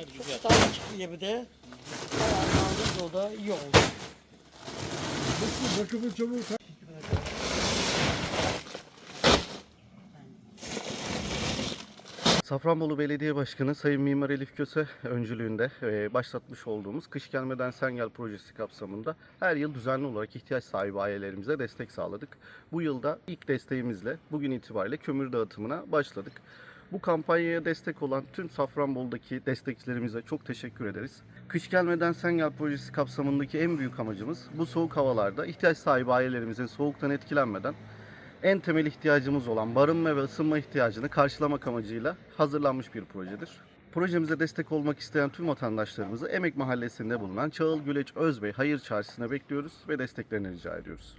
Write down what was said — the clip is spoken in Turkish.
Evet Çok güzel. sağlık çıktı gibi de. Bayağı o da iyi oldu. Bakın bakımı çabuk. Safranbolu Belediye Başkanı Sayın Mimar Elif Köse öncülüğünde e, başlatmış olduğumuz Kış Gelmeden Sen Gel projesi kapsamında her yıl düzenli olarak ihtiyaç sahibi ailelerimize destek sağladık. Bu yılda ilk desteğimizle bugün itibariyle kömür dağıtımına başladık. Bu kampanyaya destek olan tüm Safranbolu'daki destekçilerimize çok teşekkür ederiz. Kış Gelmeden Sen Gel projesi kapsamındaki en büyük amacımız bu soğuk havalarda ihtiyaç sahibi ailelerimizin soğuktan etkilenmeden en temel ihtiyacımız olan barınma ve ısınma ihtiyacını karşılamak amacıyla hazırlanmış bir projedir. Projemize destek olmak isteyen tüm vatandaşlarımızı Emek Mahallesi'nde bulunan Çağıl Güleç Özbey Hayır Çarşısı'na bekliyoruz ve desteklerini rica ediyoruz.